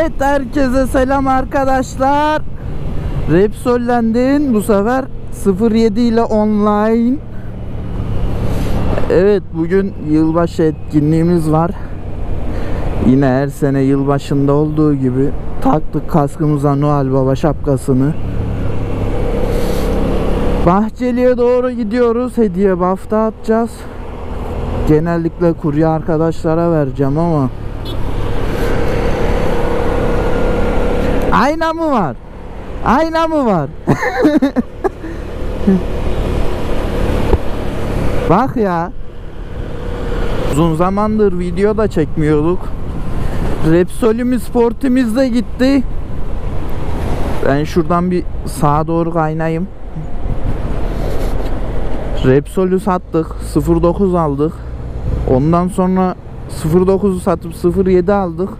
Evet herkese selam arkadaşlar. Repsol'lendin bu sefer 07 ile online. Evet bugün yılbaşı etkinliğimiz var. Yine her sene yılbaşında olduğu gibi taktık kaskımıza Noel Baba şapkasını. Bahçeli'ye doğru gidiyoruz. Hediye bafta atacağız. Genellikle kurye arkadaşlara vereceğim ama Ayna mı var? Ayna mı var? Bak ya. Uzun zamandır video da çekmiyorduk. Repsolimiz sportimiz de gitti. Ben şuradan bir sağa doğru kaynayayım. Repsol'ü sattık. 09 aldık. Ondan sonra 09'u satıp 07 aldık.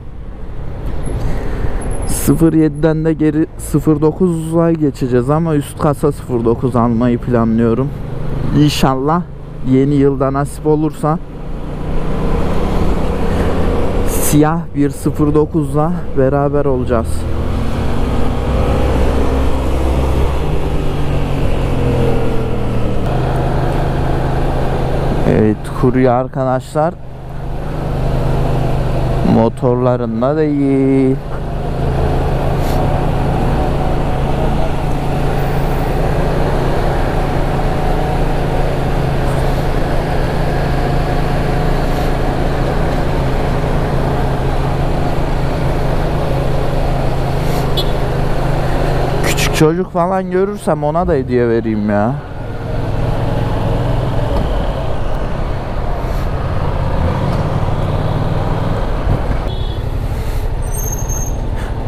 07'den de geri 09'a geçeceğiz ama üst kasa 09 almayı planlıyorum. İnşallah yeni yılda nasip olursa siyah bir 09'la beraber olacağız. Evet kurye arkadaşlar motorlarında değil. Çocuk falan görürsem ona da hediye vereyim ya.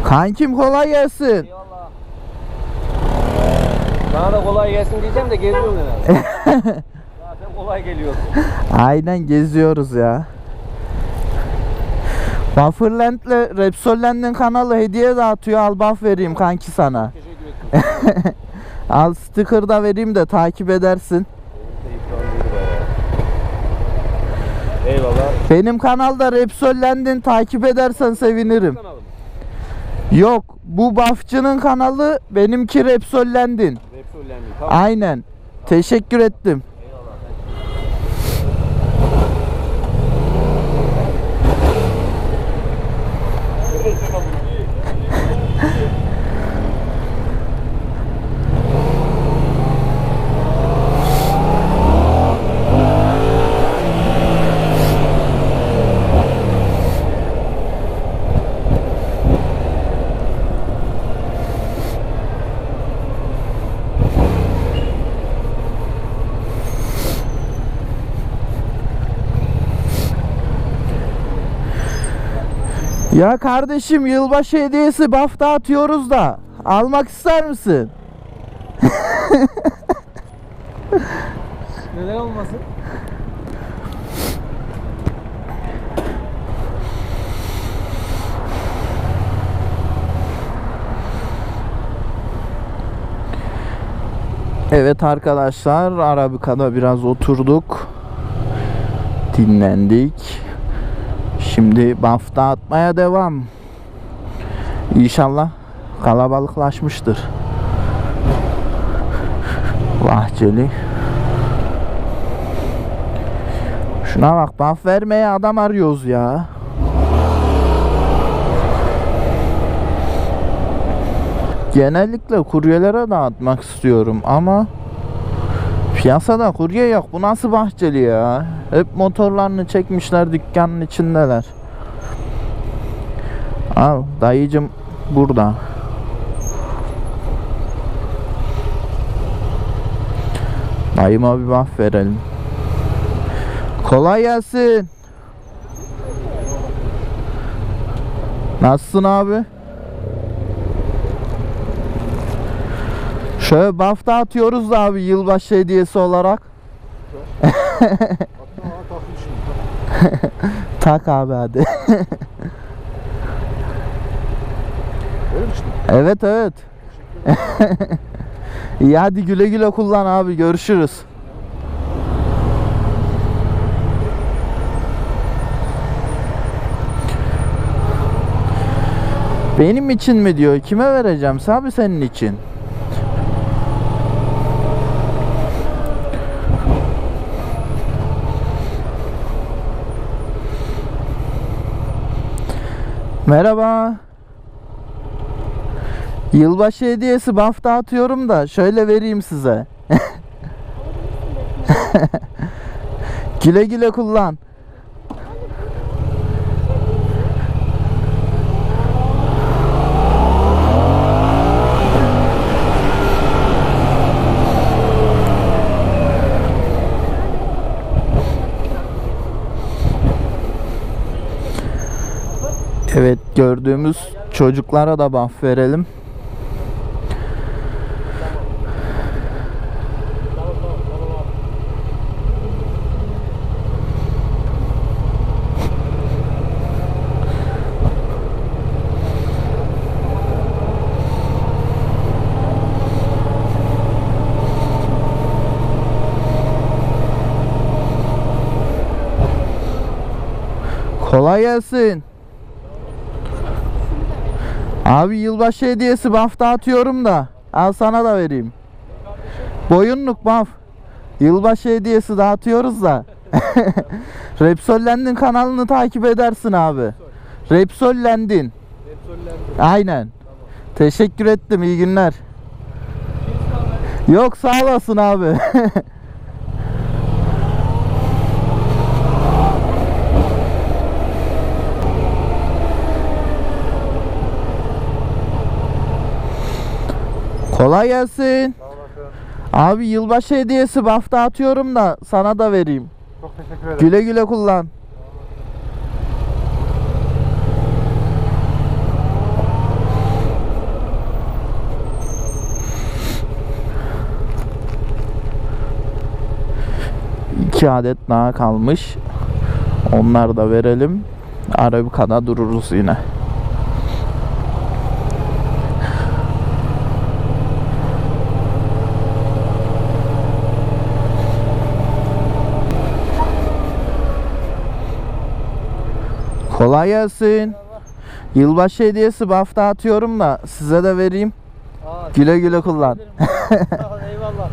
Kankim kolay gelsin. Eyvallah. Sana da kolay gelsin diyeceğim de geziyorsun herhalde. Zaten kolay geliyor. Aynen geziyoruz ya. Bufferland'le Repsolland'in kanalı hediye dağıtıyor. Al buff vereyim kanki sana. Teşekkür. Al sticker da vereyim de takip edersin. Eyvallah. Benim kanalda Repsolland'in takip edersen sevinirim. Yok bu buffçının kanalı benimki Repsolland'in. Repsollendim. Tamam. Aynen. Teşekkür ettim. Eyvallah. Ya kardeşim yılbaşı hediyesi buff dağıtıyoruz da almak ister misin? Neden olmasın? Evet arkadaşlar Arabika'da biraz oturduk. Dinlendik. Şimdi buff dağıtmaya devam. İnşallah kalabalıklaşmıştır. Bahçeli. Şuna bak buff vermeye adam arıyoruz ya. Genellikle kuryelere dağıtmak istiyorum ama piyasada kurye yok. Bu nasıl bahçeli ya? Hep motorlarını çekmişler dükkanın içindeler. Al dayıcım burada. Dayıma bir buff verelim. Kolay gelsin. Nasılsın abi? Şöyle buff dağıtıyoruz da abi yılbaşı hediyesi olarak. tak abi hadi. evet evet. İyi hadi güle güle kullan abi görüşürüz. Benim için mi diyor? Kime vereceğim? Abi senin için. Merhaba. Yılbaşı hediyesi baf dağıtıyorum da şöyle vereyim size. güle güle kullan. Evet gördüğümüz çocuklara da buff verelim. Kolay gelsin. Abi yılbaşı hediyesi buff dağıtıyorum da. Al sana da vereyim. Boyunluk buff. Yılbaşı hediyesi dağıtıyoruz da. Repsollendin kanalını takip edersin abi. Repsollendin. Aynen. Teşekkür ettim. iyi günler. Yok sağ olasın abi. Kolay gelsin. Abi yılbaşı hediyesi buff dağıtıyorum da sana da vereyim. Çok teşekkür ederim. Güle güle kullan. İki adet daha kalmış. Onları da verelim. Arabika'da dururuz yine. Kolay gelsin. Yılbaşı hediyesi buff dağıtıyorum da size de vereyim. Aa, Güle güle kullan. eyvallah.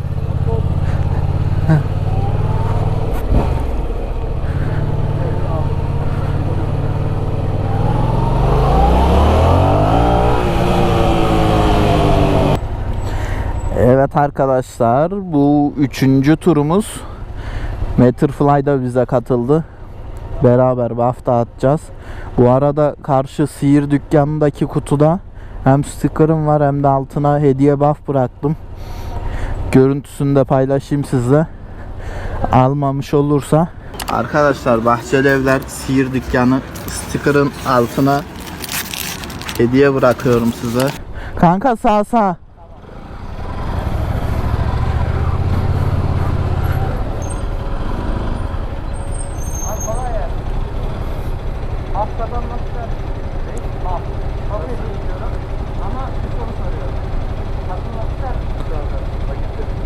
Evet arkadaşlar bu üçüncü turumuz. Matterfly da bize katıldı. Beraber buff dağıtacağız. Bu arada karşı sihir dükkanındaki kutuda hem sticker'ım var hem de altına hediye buff bıraktım. Görüntüsünü de paylaşayım sizle. Almamış olursa. Arkadaşlar Bahçeli Evler sihir dükkanı sticker'ın altına hediye bırakıyorum size. Kanka sağ sağ. Abi kolay gelsin. Haftadan nasıl Al. Tabii diyorum. Ama bir soru soruyorum. Katılmak ister misin?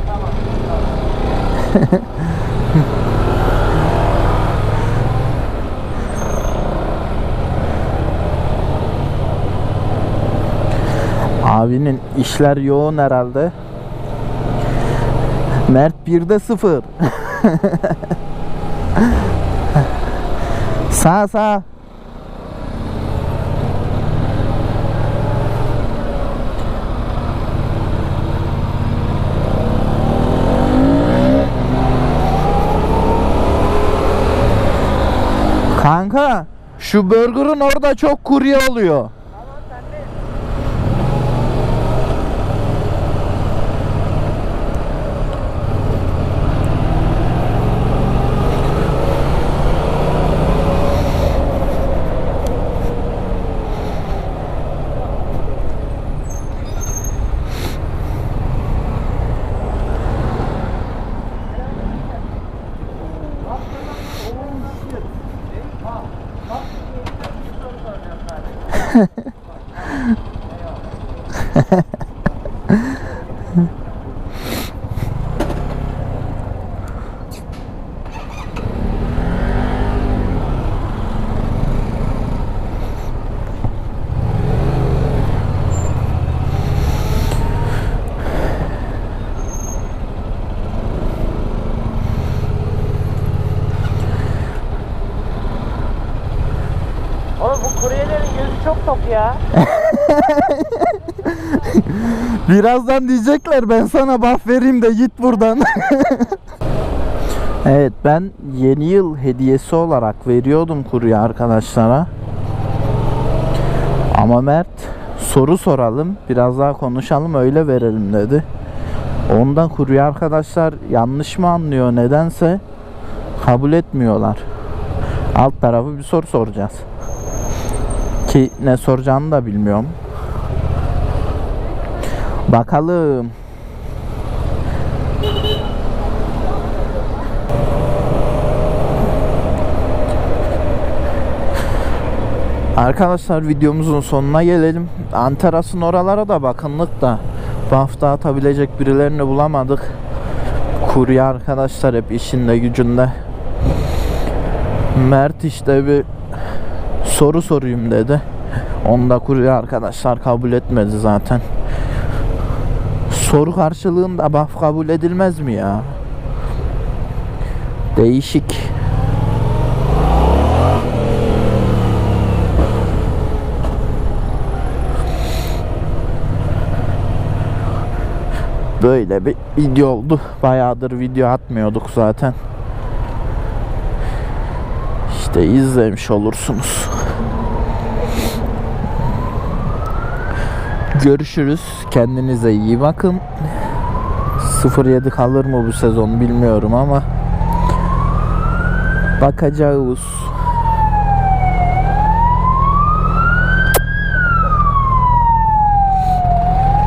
Tamam. Abinin işler yoğun herhalde. Mert 1'de 0. sağ sağ. Kanka şu burger'ın orada çok kurye oluyor. Oğlum bu kuryelerin gözü çok top ya. Birazdan diyecekler ben sana buff vereyim de git buradan. evet ben yeni yıl hediyesi olarak veriyordum kurye arkadaşlara. Ama Mert soru soralım biraz daha konuşalım öyle verelim dedi. Ondan kurye arkadaşlar yanlış mı anlıyor nedense kabul etmiyorlar. Alt tarafı bir soru soracağız. Ki ne soracağını da bilmiyorum. Bakalım. Arkadaşlar videomuzun sonuna gelelim. Antaras'ın oralara da bakınlık da bu hafta atabilecek birilerini bulamadık. Kurye arkadaşlar hep işinde gücünde. Mert işte bir soru sorayım dedi. Onu da kurye arkadaşlar kabul etmedi zaten. Soru karşılığında buff kabul edilmez mi ya? Değişik. Böyle bir video oldu. Bayağıdır video atmıyorduk zaten. İşte izlemiş olursunuz. Görüşürüz. Kendinize iyi bakın. 07 kalır mı bu sezon bilmiyorum ama bakacağız.